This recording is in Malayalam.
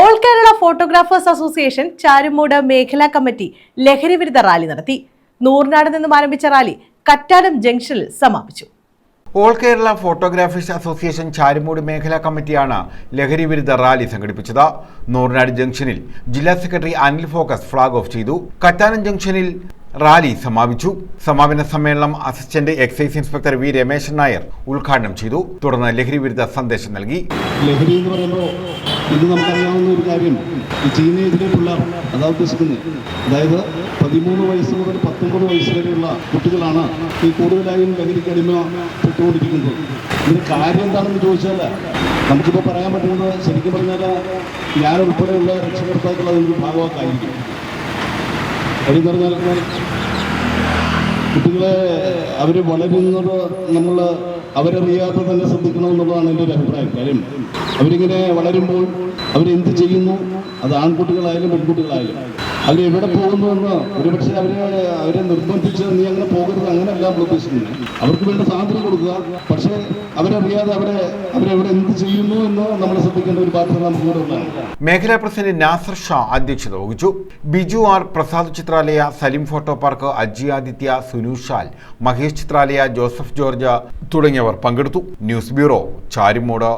All Kerala photographers association Charummood മേഖലാ കമ്മിറ്റി ലഹരി വിരുദ്ധ റാലി നടത്തി. നൂറിനാട് നിന്നും ആരംഭിച്ച റാലി കറ്റാനം ജംഗ്ഷനിൽ സമാപിച്ചു. All Kerala photographers association Charummood മേഖലാ കമ്മിറ്റിയാണ് ലഹരി വിരുദ്ധ റാലി സംഘടിപ്പിച്ചത്. നൂറിനാട് ജംഗ്ഷനിൽ ജില്ലാ secretary Anil focus flag off ചെയ്തു. കറ്റാനം ജംഗ്ഷനിൽ റാലി സമാപിച്ചു. സമാപന സമ്മേളനം assistant excise inspector V Rameshan Nair ഉദ്ഘാടനം ചെയ്തു. തുടർന്ന് ലഹരി വിരുദ്ധ സന്ദേശം നൽകി. ലഹരി എന്ന് പറയുമ്പോൾ ഇന്ന് നമുക്കറിയാവുന്ന ഒരു കാര്യം. ഈ ടീനേജിലെ പിള്ളേർ അതാ ഉദ്ദേശിക്കുന്നത്. അതായത് പതിമൂന്ന് വയസ്സ് മുതൽ പത്തൊമ്പത് വയസ്സ് വരെയുള്ള കുട്ടികളാണ് ഈ കൂടുതലായും ലഹരിക്ക് അടിമപ്പെട്ടുകൊണ്ടിരിക്കുന്നത് ഇതിന് കാര്യം എന്താണെന്ന് ചോദിച്ചാൽ നമുക്കിപ്പോൾ പറയാൻ പറ്റുന്നത് ശരിക്കും പറഞ്ഞാൽ ഞാൻ ഉൾപ്പെടെയുള്ള രക്ഷകർത്താക്കൾ അതിന്റെ ഭാഗമാക്കായിരിക്കും കാര്യം പറഞ്ഞാൽ കുട്ടികളെ അവർ വളരുന്നത് നമ്മൾ അവരറിയാതെ തന്നെ ശ്രദ്ധിക്കണമെന്നുള്ളതാണ് എന്റെ ഒരു അഭിപ്രായം. കാര്യം അവരിങ്ങനെ വളരുമ്പോൾ അവരെന്ത് ചെയ്യുന്നു? അത് ആൺകുട്ടികളായാലും പെൺകുട്ടികളായാലും. അവരെവിടെ പോകുന്നു എന്ന് ഒരുപക്ഷെ അവരെ അവരെ നിർബന്ധിച്ച് നീ അങ്ങനെ പോകരുത് അങ്ങനെയല്ല നമ്മൾ ഉദ്ദേശിക്കുന്നത്. അവർക്ക് വേണ്ട സ്വാതന്ത്ര്യം കൊടുക്കുക. പക്ഷേ അവരറിയാതെ അവരെ അവരെവിടെ എന്ത് ചെയ്യുന്നു എന്ന് നമ്മൾ ശ്രദ്ധിക്കേണ്ട ഒരു ബാധ്യത നമുക്ക് കൂടെ ഉള്ളതാണ്. മേഖലാ പ്രസിഡന്റ് നാസർ ഷാ അധ്യക്ഷത വഹിച്ചു. Biju R Prasad Chitralaya Salim photo park Aji Aditya Sunushal Mahesh Chitralaya Joseph George തുടങ്ങിയവർ പങ്കെടുത്തു. News bureau Charummood.